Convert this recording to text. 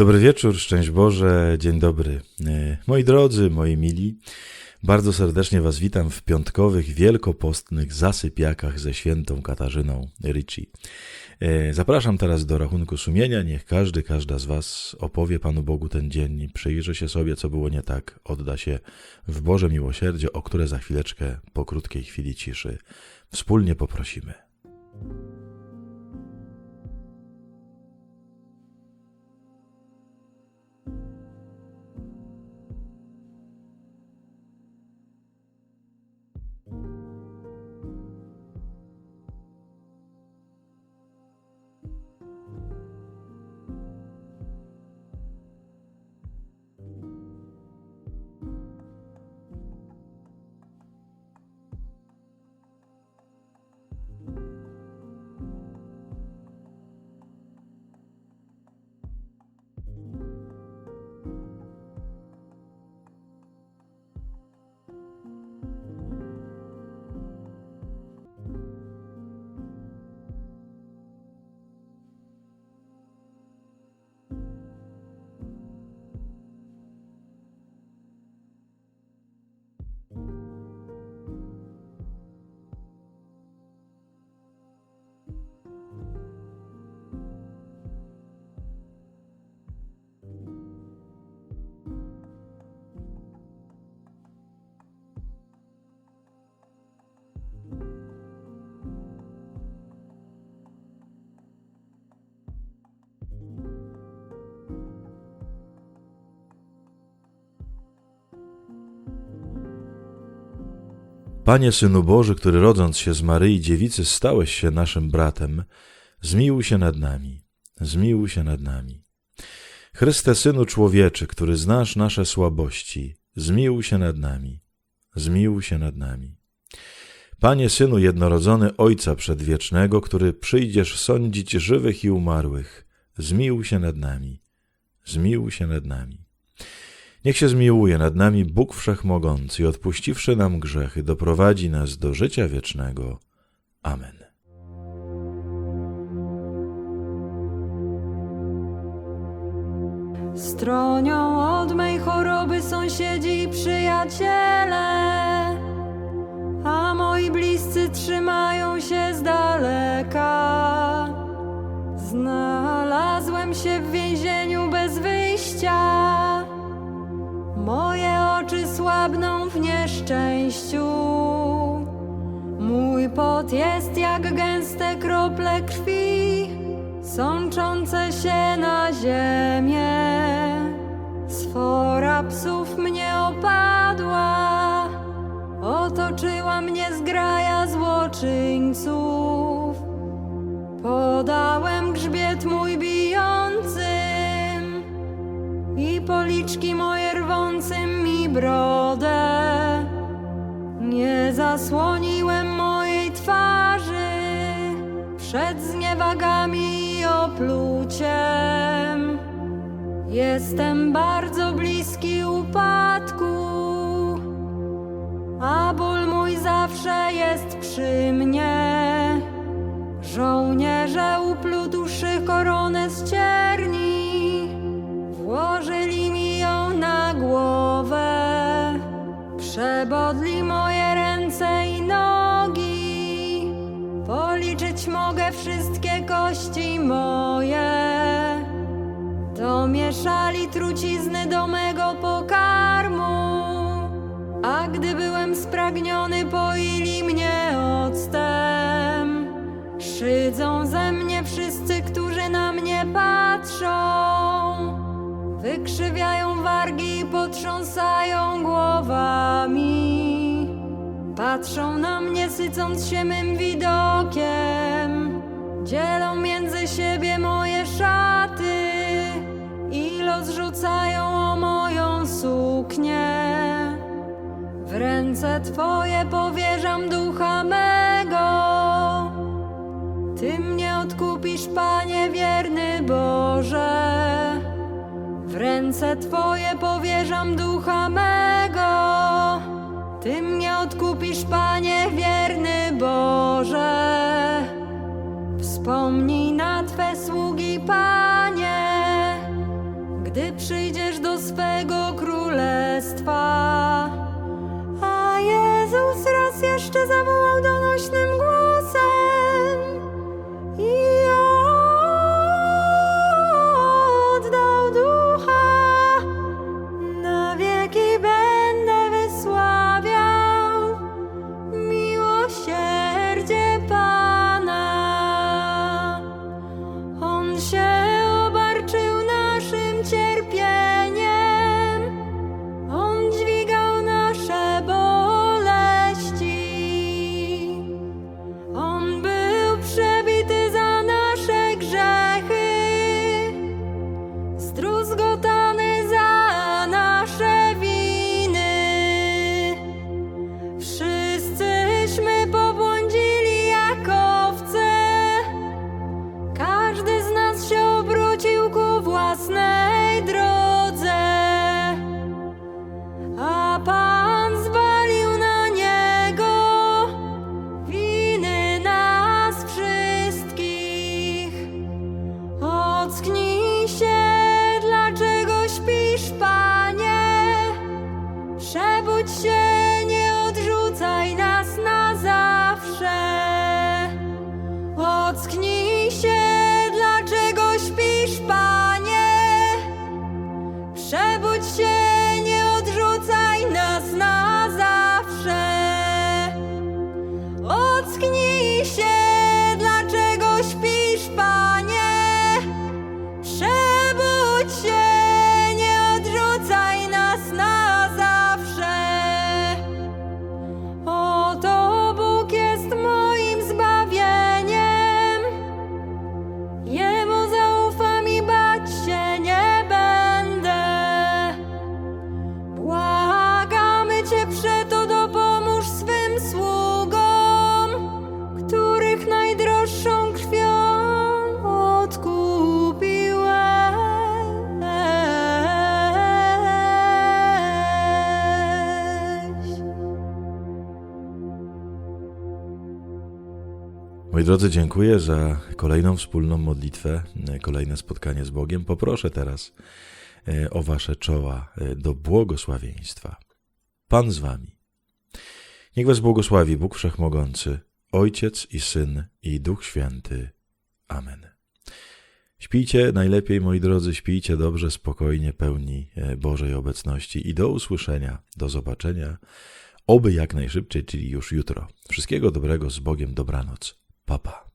Dobry wieczór, szczęść Boże, dzień dobry. E, Moi drodzy, moi mili, bardzo serdecznie Was witam w piątkowych, wielkopostnych zasypiakach ze świętą Katarzyną Ricci. E, Zapraszam teraz do rachunku sumienia. Niech każdy, każda z Was opowie Panu Bogu ten dzień, przyjrzy się sobie, co było nie tak, odda się w Boże miłosierdzie, o które za chwileczkę, po krótkiej chwili ciszy, wspólnie poprosimy. Panie Synu Boży, który rodząc się z Maryi Dziewicy stałeś się naszym bratem, zmiłuj się nad nami, zmiłuj się nad nami. Chryste Synu Człowieczy, który znasz nasze słabości, zmiłuj się nad nami, zmiłuj się nad nami. Panie Synu Jednorodzony Ojca Przedwiecznego, który przyjdziesz sądzić żywych i umarłych, zmiłuj się nad nami, zmiłuj się nad nami. Niech się zmiłuje nad nami Bóg Wszechmogący i odpuściwszy nam grzechy, doprowadzi nas do życia wiecznego. Amen. Stronią od mej choroby sąsiedzi i przyjaciele, a moi bliscy trzymają się z daleka. Znalazłem się w więzieniu bez wyjścia, nieszczęściu. Mój pot jest jak gęste krople krwi, sączące się na ziemię. Sfora psów mnie opadła, otoczyła mnie zgraja złoczyńców. Podałem grzbiet mój bijącym i policzki moje rwącym mi brodę. Zasłoniłem mojej twarzy przed zniewagami i opluciem. Jestem bardzo bliski upadku, a ból mój zawsze jest przy mnie. Żołnierze uplutłszy koronę z cierni, włożyli mi ją na głowę. Przebodli Domieszali trucizny do mego pokarmu, a gdy byłem spragniony, poili mnie octem. Szydzą ze mnie wszyscy, którzy na mnie patrzą. Wykrzywiają wargi i potrząsają głowami. Patrzą na mnie, sycąc się mym widokiem. Dzielą między siebie moje szaty rozrzucają o moją suknię. W ręce Twoje powierzam ducha mego. Ty mnie odkupisz, Panie wierny Boże. W ręce Twoje powierzam ducha mego. Ty mnie odkupisz, Panie wierny Boże. Wspomnij przyjdziesz do swego Moi drodzy, dziękuję za kolejną wspólną modlitwę, e, kolejne spotkanie z Bogiem. Poproszę teraz e, o Wasze czoła e, do błogosławieństwa. Pan z Wami. Niech Was błogosławi Bóg Wszechmogący, Ojciec i Syn i Duch Święty. Amen. Śpijcie najlepiej, moi drodzy, śpijcie dobrze, spokojnie, pełni Bożej obecności i do usłyszenia, do zobaczenia, oby jak najszybciej, czyli już jutro. Wszystkiego dobrego z Bogiem, dobranoc. Papa.